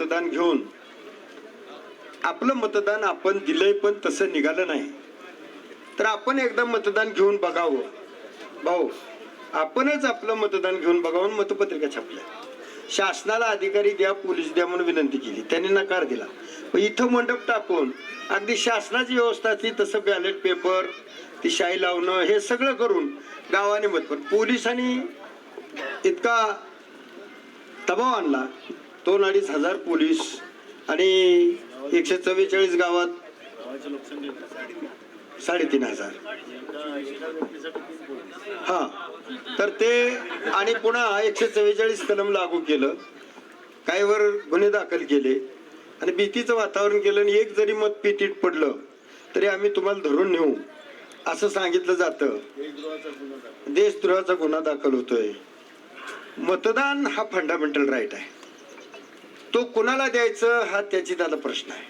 मतदान घेऊन आपलं मतदान आपण दिलंय पण तसं निघालं नाही. तर आपण एकदा मतदान घेऊन बघावं. भाऊ आपणच आपलं मतदान घेऊन बघावं मतपत्रिका छापल्या. शासनाला अधिकारी द्या पोलीस द्या म्हणून विनंती केली. त्यांनी नकार दिला. पण इथं मंडप टाकून अगदी शासनाची व्यवस्था ती तसं बॅलेट पेपर ती शाई लावणं हे सगळं करून गावाने मत पण पोलिसांनी इतका दबाव आणला. दोन अडीच हजार पोलीस आणि एकशे चव्वेचाळीस गावात साडेतीन हजार. हा. तर ते आणि पुन्हा एकशे चव्वेचाळीस कलम लागू केलं. काही वर गुन्हे दाखल केले. आणि भीतीचं वातावरण केलं आणि एक जरी मत पिटीत पडलं तरी आम्ही तुम्हाला धरून नेऊ. असं सांगितलं जातं. देशद्रोहाचा गुन्हा दाखल होतोय. मतदान हा फंडामेंटल राईट आहे. तो कुणाला द्यायचं हा त्याची त्याला प्रश्न आहे.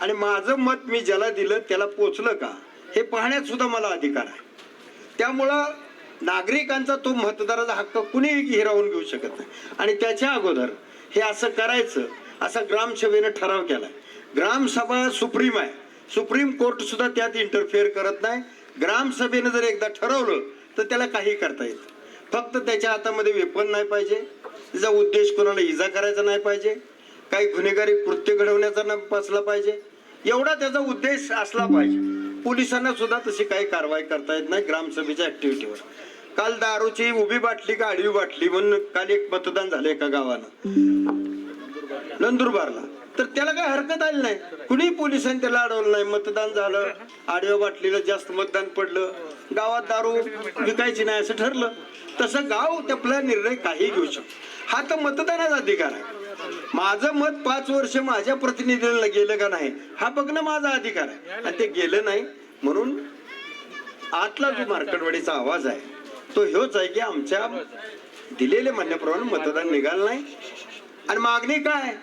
आणि माझं मत मी ज्याला दिलं त्याला पोचलं का हे पाहण्यात सुद्धा मला अधिकार आहे. त्यामुळं नागरिकांचा तो मतदाराचा हक्क कुणीही हिरावून घेऊ शकत नाही. आणि त्याच्या अगोदर हे असं करायचं असा ग्रामसभेनं ठराव केलाय. ग्रामसभा सुप्रीम आहे. सुप्रीम कोर्ट सुद्धा त्यात इंटरफेअर करत नाही. ग्रामसभेनं जर एकदा ठरवलं तर त्याला काही करता येतं फक्त त्याच्या हातामध्ये वेपन नाही पाहिजे. त्याचा उद्देश कोणाला इजा करायचा नाही पाहिजे. काही गुन्हेगारी कृत्य घडवण्याचा न असला पाहिजे. एवढा त्याचा उद्देश असला पाहिजे. पोलिसांना सुद्धा तशी काही कारवाई करता येत नाही ग्रामसभेच्या ऍक्टिव्हिटीवर काल दारूची उभी बाटली का आडवी बाटली म्हणून काल एक मतदान झालं एका गावानं. नंदुरबारला. तर त्याला काय हरकत आली नाही. कुणी पोलिसांनी त्याला अडवलं नाही. मतदान झालं. आडव्या बाटलीला जास्त मतदान पडलं. गावात दारू विकायची नाही असं ठरलं. तसं गाव आपला निर्णय काही घेऊ शकतो. हा तर मतदानाचा अधिकार आहे. माझं मत पाच वर्ष माझ्या प्रतिनिधीला गेलं का नाही हा बघणं माझा अधिकार आहे. आणि ते गेलं नाही म्हणून आतला जो मार्कडवाडीचा आवाज आहे तो ह्योच आहे की आमच्या दिलेल्या म्हणण्याप्रमाणे मतदान निघालं नाही. आणि मागणी काय?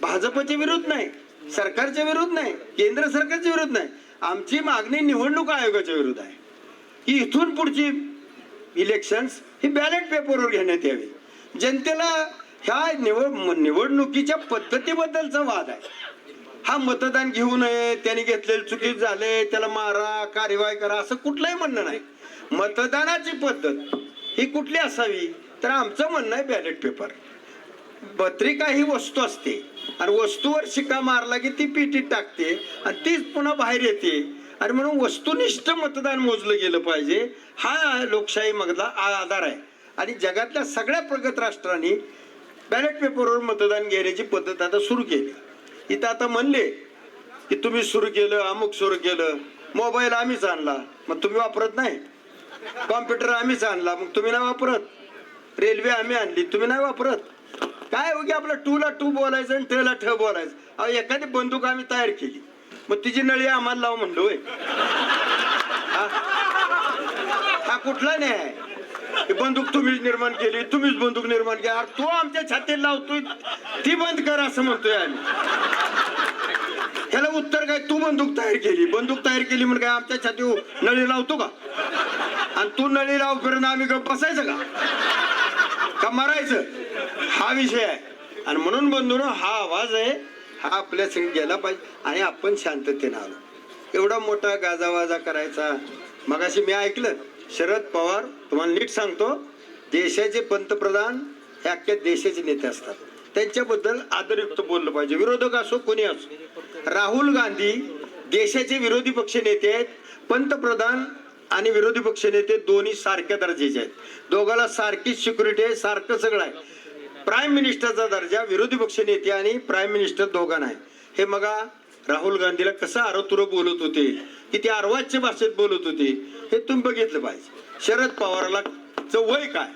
भाजपच्या विरुद्ध नाही सरकारच्या विरुद्ध नाही केंद्र सरकारच्या विरुद्ध नाही. आमची मागणी निवडणूक आयोगाच्या विरुद्ध आहे. की इथून पुढची इलेक्शन्स ही बॅलेट पेपरवर घेण्यात यावी. जनतेला ह्या निवड निवडणुकीच्या पद्धतीबद्दलचा वाद आहे. हा मतदान घेऊ नये त्याने घेतलेले चुकीत झाले त्याला मारा कार्यवाही करा असं कुठलंही म्हणणं नाही. मतदानाची पद्धत ही कुठली असावी? तर आमचं म्हणणं आहे बॅलेट पेपर पत्रिका ही वस्तू असते आणि वस्तूवर शिक्का मारला की ती पिटीत टाकते आणि तीच पुन्हा बाहेर येते. आणि म्हणून वस्तुनिष्ठ मतदान मोजलं गेलं पाहिजे. हा लोकशाही मधला आधार आहे. आणि जगातल्या सगळ्या प्रगत राष्ट्रांनी बॅलेट पेपरवर मतदान घेण्याची पद्धत आता सुरू केली. इथं आता म्हणले की तुम्ही सुरू केलं अमुक सुरू केलं मोबाईल आम्हीच आणला मग तुम्ही वापरत नाही. कॉम्प्युटर आम्हीच आणला मग तुम्ही नाही वापरत. रेल्वे आम्ही आणली तुम्ही नाही वापरत. काय हो की आपलं टूला टू बोलायचं आणि ट ठ बोलायचं? अहो एखादी बंदूक आम्ही तयार केली. मग तिची नळी आम्हाला लाव म्हणलो हा? हा कुठला नाही आहे ही बंदूक तुम्हीच निर्माण केली तुम्हीच बंदूक निर्माण केली. अरे तू आमच्या छातीला लावतोय ती बंद कर असं म्हणतोय आम्ही. ह्याला उत्तर काय तू बंदूक तयार केली. बंदूक तयार केली म्हणून काय आमच्या छाती नळी लावतो का? आणि तू नळी लावपर्यंत आम्ही गप बसायचं का? का मारायचं? हा विषय आहे. आणि म्हणून बंधून हा आवाज आहे हा आपल्या सगळी गेला पाहिजे आणि आपण शांततेनं आलो. एवढा मोठा गाजावाजा करायचा. मगाशी मी ऐकलं शरद पवार तुम्हाला नीट सांगतो देशाचे पंतप्रधान हे अख्ख्या देशाचे नेते असतात. त्यांच्याबद्दल आदरयुक्त बोललं पाहिजे. विरोधक असो कोणी असो. राहुल गांधी देशाचे विरोधी पक्ष नेते आहेत पंतप्रधान आणि विरोधी पक्ष नेते दोन्ही सारख्या दर्जाचे आहेत. दोघाला सारखीच सिक्युरिटी आहे सारखं सगळं आहे. प्राईम मिनिस्टरचा दर्जा विरोधी पक्ष नेते आणि प्राईम मिनिस्टर दोघांना आहे. हे मगा राहुल गांधीला कसं आरोतुरं बोलत होते. की ते अर्वाच्य भाषेत बोलत होते. हे तुम्ही बघितलं पाहिजे. शरद पवारला चं वय काय?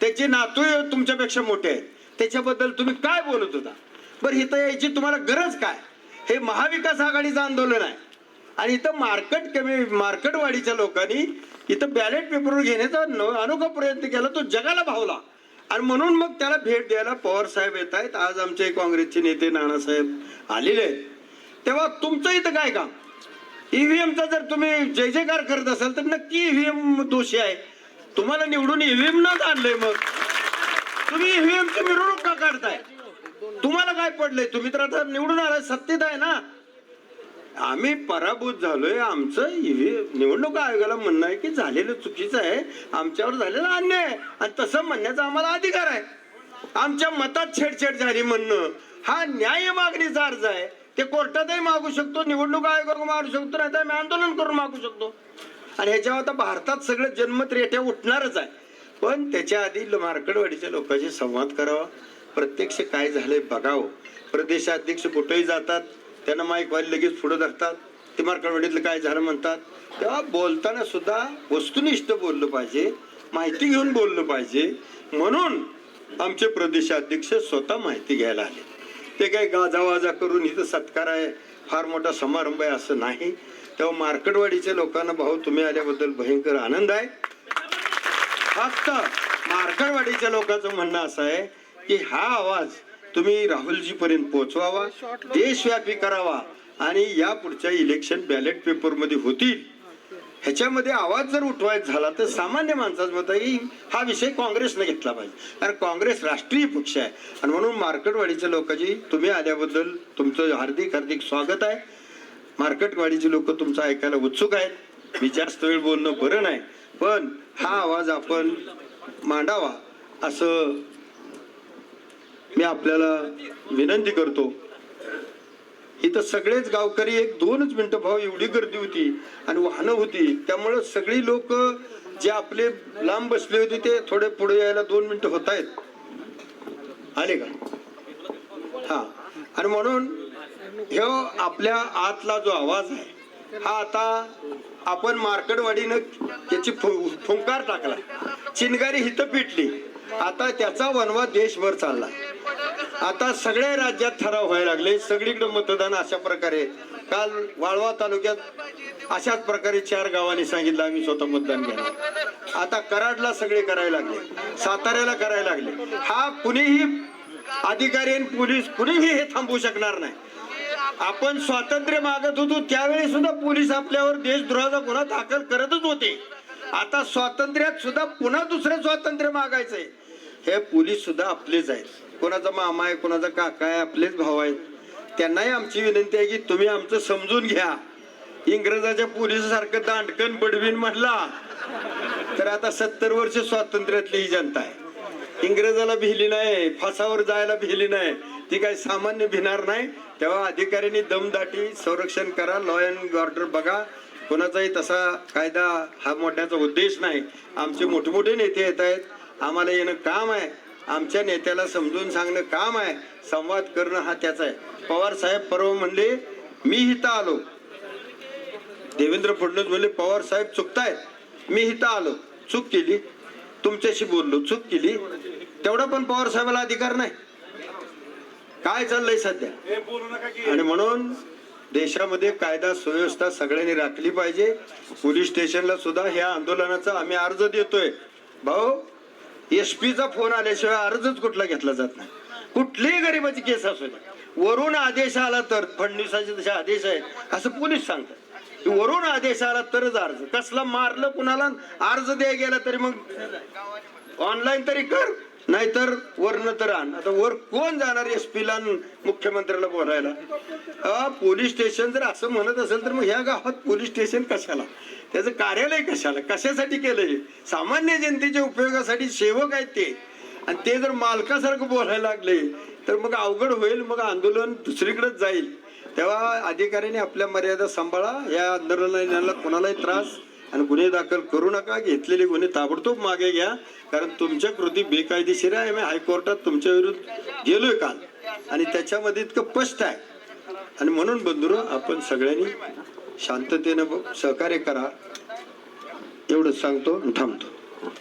त्याचे नातू तुमच्यापेक्षा मोठे आहेत. त्याच्याबद्दल तुम्ही काय बोलत होता? बरं इथं यायची तुम्हाला गरज काय? हे महाविकास आघाडीचं आंदोलन आहे. आणि इथं मार्केट कमी मार्केटवाडीच्या लोकांनी इथं बॅलेट पेपरवर घेण्याचा अनोखा प्रयत्न केला. तो जगाला भावला. आणि म्हणून मग त्याला भेट द्यायला पवार साहेब येत आहेत. आज आमचे काँग्रेसचे नेते नानासाहेब आलेले आहेत. तेव्हा तुमचं इथं काय काम? ईव्हीएमचा जर तुम्ही जय जयकार करत असाल तर नक्की ईव्हीएम दोषी आहे. तुम्हाला निवडून ईव्हीएम न आणलंय मग. तुम्ही ईव्हीएमची मिरवणूक का काढताय? तुम्हाला काय पडलंय? तुम्ही तर आता निवडून आलाय सत्तेत आहे ना. आम्ही पराभूत झालोय. आमचं हे- निवडणूक आयोगाला म्हणणं आहे की झालेलं चुकीचं आहे. आमच्यावर झालेला अन्याय आहे. आणि तसं म्हणण्याचा आम्हाला अधिकार आहे. आमच्या मतात छेडछेड झाली म्हणणं. हा न्याय मागणीचा अर्ज आहे. ते कोर्टातही मागू शकतो निवडणूक आयोगाकडून मागू शकतो नाही तर आम्ही आंदोलन करून मागू शकतो. आणि ह्याच्यावर आता भारतात सगळं जन्मत रेट्या उठणारच आहे. पण त्याच्या आधी मार्कडवाडीच्या लोकांशी संवाद करावा. प्रत्यक्ष काय झालंय बघावं. प्रदेशाध्यक्ष कुठेही जातात त्यांना माईकवाली लगेच पुढे धरतात. ते मार्कडवाडीतलं काय झालं म्हणतात. तेव्हा बोलताना सुद्धा वस्तुनिष्ठ बोललं पाहिजे माहिती घेऊन बोललं पाहिजे. म्हणून आमचे प्रदेशाध्यक्ष स्वतः माहिती घ्यायला आले. ते काय गाजावाजा करून इथं सत्कार आहे फार मोठा समारंभ आहे असं नाही. तेव्हा मार्कडवाडीच्या लोकांना भाऊ तुम्ही आल्याबद्दल भयंकर आनंद आहे. फक्त मार्कडवाडीच्या लोकांचं म्हणणं असं आहे की हा आवाज तुम्ही राहुलजी पर्यंत पोहोचवावा देशव्यापी करावा आणि या पुढच्या इलेक्शन बॅलेट पेपरमध्ये होतील. ह्याच्यामध्ये आवाज जर उठवायचा झाला तर सामान्य माणसाचं मत आहे हा विषय काँग्रेसने घेतला पाहिजे. कारण काँग्रेस राष्ट्रीय पक्ष आहे. आणि म्हणून मार्केटवाडीच्या लोकांची तुम्ही आल्याबद्दल तुमचं हार्दिक हार्दिक स्वागत आहे. मार्केटवाडीचे लोक तुमचं ऐकायला उत्सुक आहेत. मी जास्त वेळ बोलणं बरं नाही. पण हा आवाज आपण मांडावा असं मी आपल्याला विनंती करतो. इथं सगळेच गावकरी एक दोनच मिनिटं भाऊ एवढी गर्दी होती आणि वाहनं होती. त्यामुळं सगळी लोक जे आपले लांब बसले होते ते थोडे पुढे यायला दोन मिनिटं होत आहेत आले का? हा. आणि म्हणून ह्यो आपल्या आतला जो आवाज आहे हा आता आपण मार्कडवाडीनं त्याची फु- फुंकार टाकला. चिनगारी हिथं पिटली. आता त्याचा वनवा देशभर चालला. आता सगळ्या राज्यात ठराव व्हायला लागले. सगळीकडे मतदान अशा प्रकारे. काल वाळवा तालुक्यात अशाच प्रकारे चार गावांनी सांगितलं आम्ही स्वतः मतदान घेणार. आता कराडला सगळे करायला लागले. साताऱ्याला करायला लागले. हा कुणीही अधिकारी आणि पोलीस कुणीही हे थांबवू शकणार नाही. आपण स्वातंत्र्य मागत होतो त्यावेळी सुद्धा पोलीस आपल्यावर देशद्रोहाचा गुन्हा दाखल करतच होते. आता स्वातंत्र्यात सुद्धा पुन्हा दुसरं स्वातंत्र्य मागायचंय. हे पोलीस सुद्धा आपलेच आहेत. कोणाचा मामा आहे कोणाचा काका आहे आपलेच भाऊ आहेत. त्यांनाही आमची विनंती आहे की तुम्ही आमचं समजून घ्या. इंग्रजाच्या पोलिसासारखं दांडकन बडवीन म्हटला तर आता सत्तर वर्ष स्वातंत्र्यातली ही जनता आहे. इंग्रजाला भिली नाही फासावर जायला भिली नाही ती काही सामान्य भिणार नाही. तेव्हा अधिकाऱ्यांनी दमदाटी संरक्षण करा लॉ अँड ऑर्डर बघा. कोणाचाही तसा कायदा हा मोडण्याचा उद्देश नाही. आमचे मोठमोठे नेते येत आहेत आम्हाला येणं काम आहे. आमच्या नेत्याला समजून सांगणं काम आहे संवाद करणं हा त्याचा आहे. पवार साहेब परवा म्हणले मी इथं आलो. देवेंद्र फडणवीस म्हणले पवार साहेब चुकतायत मी इथं आलो. चूक केली. तुमच्याशी बोललो. चूक केली. तेवढा पण पवार साहेबाला अधिकार नाही. काय चाललंय सध्या? आणि म्हणून देशामध्ये कायदा सुव्यवस्था सगळ्यांनी राखली पाहिजे. पोलीस स्टेशनला सुद्धा ह्या आंदोलनाचा आम्ही अर्ज देतोय. भाऊ एस पीचा फोन आल्याशिवाय अर्जच कुठला घेतला जात नाही. कुठलीही गरीबाची केस असू दे. वरून आदेश आला तर फडणवीसाचे जसे आदेश आहे असं पोलीस सांगतात. की वरून आदेश आला तरच अर्ज. कसला मारलं कुणाला अर्ज द्यायला गेला तरी मग ऑनलाईन तरी कर. नाहीतर वरनं तर आण. आता वर कोण जाणार एस पीला मुख्यमंत्र्याला बोलायला? पोलीस स्टेशन जर असं म्हणत असेल तर मग ह्या गावात पोलीस स्टेशन कशाला? त्याचं कार्यालय कशाला? कशासाठी केलंय? सामान्य जनतेच्या उपयोगासाठी सेवक आहेत ते. आणि ते जर मालकासारखं बोलायला लागले तर मग अवघड होईल मग आंदोलन दुसरीकडेच जाईल. तेव्हा अधिकाऱ्यांनी आपल्या मर्यादा सांभाळा. या आंदोलनाला कोणालाही त्रास आणि गुन्हे दाखल करू नका. घेतलेले गुन्हे ताबडतोब मागे घ्या. कारण तुमच्या कृती बेकायदेशीर आहे. मी हायकोर्टात तुमच्या विरुद्ध गेलोय काल. आणि त्याच्यामध्ये इतकं स्पष्ट आहे. आणि म्हणून बंधुरो आपण सगळ्यांनी शांततेनं सहकार्य करा. एवढंच सांगतो आणि थांबतो.